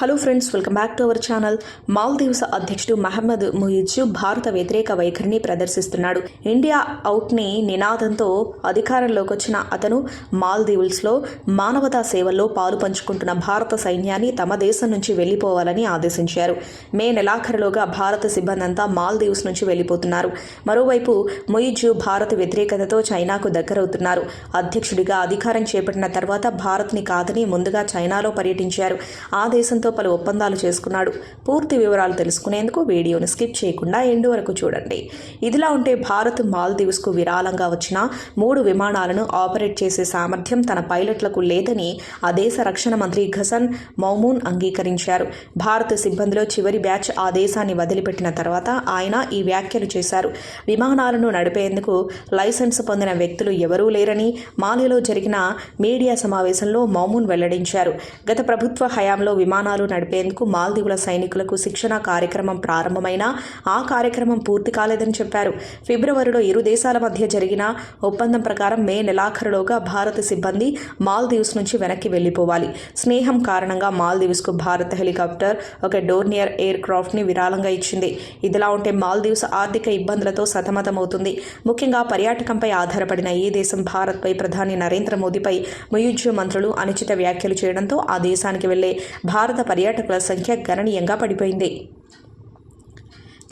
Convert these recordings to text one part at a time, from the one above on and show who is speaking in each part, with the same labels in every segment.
Speaker 1: Hello friends welcome back to our channel Maldives అధ్యక్షుడు మహమ్మద్ ముయిజ్జు భారత వ్యతిరేక వైఖరిని ప్రదర్శిస్తున్నాడు. ఇండియా అవుట్ని నినాదంతో అధికారంలోకి వచ్చిన అతను మాల్దీవుల్స్లో మానవతా సేవల్లో పాలు పంచుకుంటున్న భారత సైన్యాన్ని తమ దేశం నుంచి వెళ్ళిపోవాలని ఆదేశించారు. మే నెలాఖరులోగా భారత సిబ్బంది అంతా మాల్దీవ్స్ నుంచి వెళ్ళిపోతున్నారు. మరోవైపు ముయిజ్జు భారత వ్యతిరేకతతో చైనాకు దగ్గరవుతున్నారు. అధ్యక్షుడిగా అధికారం చేపట్టిన తర్వాత భారత్ని కాదని ముందుగా చైనాలో పర్యటించారు. ఆ దేశంతో పలు ఒప్పందాలు చేసుకున్నాడు. పూర్తి వివరాలు తెలుసుకునేందుకు వీడియోను స్కిప్ చేయకుండా ఎండు వరకు చూడండి. ఇదిలా ఉంటే భారత్ మాల్దీవ్స్కు విరాళంగా వచ్చిన మూడు విమానాలను ఆపరేట్ చేసే సామర్థ్యం తన పైలట్లకు లేదని ఆ దేశ రక్షణ మంత్రి ఘసన్ మౌమూన్ అంగీకరించారు. భారత సిబ్బందిలో చివరి బ్యాచ్ ఆ దేశాన్ని వదిలిపెట్టిన తర్వాత ఆయన ఈ వ్యాఖ్యలు చేశారు. విమానాలను నడిపేందుకు లైసెన్స్ పొందిన వ్యక్తులు ఎవరూ లేరని మాలిలో జరిగిన మీడియా సమావేశంలో మౌమూన్ వెల్లడించారు. గత ప్రభుత్వ హయాంలో విమానాలు నడిపేందుకు మాల్దీవుల సైనికులకు శిక్షణ కార్యక్రమం ప్రారంభమైనా ఆ కార్యక్రమం పూర్తి కాలేదని చెప్పారు. ఫిబ్రవరిలో ఇరు దేశాల మధ్య జరిగిన ఒప్పందం ప్రకారం మే నెలాఖరులోగా భారత సిబ్బంది మాల్దీవ్స్ నుంచి వెనక్కి వెళ్ళిపోవాలి స్నేహం కారణంగా మాల్దీవ్స్కు భారత హెలికాప్టర్ ఒక డోర్నియర్ ఎయిర్ క్రాఫ్ట్ని విరాళంగా ఇచ్చింది. ఇదిలా ఉంటే మాల్దీవ్స్ ఆర్థిక ఇబ్బందులతో సతమతమవుతుంది. ముఖ్యంగా పర్యాటకంపై ఆధారపడిన ఈ దేశం భారత్పై ప్రధాని నరేంద్ర మోదీపై ముయుజ్య మంత్రులు అనుచిత వ్యాఖ్యలు చేయడంతో ఆ దేశానికి వెళ్ళే భారత పర్యాటకుల సంఖ్య గణనీయంగా పడిపోయింది.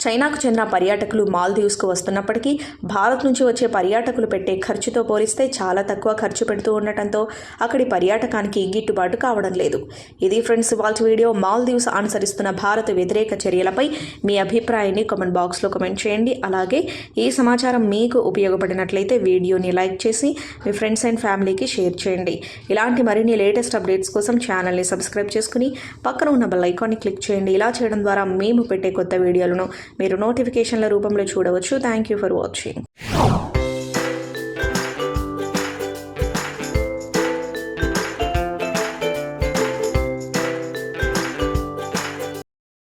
Speaker 1: చైనాకు చెందిన పర్యాటకులు మాల్దీవ్స్కు వస్తున్నప్పటికీ భారత్ నుంచి వచ్చే పర్యాటకులు పెట్టే ఖర్చుతో పోలిస్తే చాలా తక్కువ ఖర్చు పెడుతూ ఉండటంతో అక్కడి పర్యాటకానికి గిట్టుబాటు కావడం లేదు. ఇది ఫ్రెండ్స్ ఇవాళ వీడియో మాల్దీవ్స్ అనుసరిస్తున్న భారత వ్యతిరేక చర్యలపై మీ అభిప్రాయాన్ని కామెంట్ బాక్స్లో కామెంట్ చేయండి. అలాగే ఈ సమాచారం మీకు ఉపయోగపడినట్లయితే వీడియోని లైక్ చేసి మీ ఫ్రెండ్స్ అండ్ ఫ్యామిలీకి షేర్ చేయండి. ఇలాంటి మరిన్ని లేటెస్ట్ అప్డేట్స్ కోసం ఛానల్ని సబ్స్క్రైబ్ చేసుకుని పక్కన ఉన్న బెల్ ఐకాన్ని క్లిక్ చేయండి. ఇలా చేయడం ద్వారా మేము పెట్టే కొత్త వీడియోలను మీరు నోటిఫికేషన్ల రూపంలో చూడవచ్చు. Thank you for watching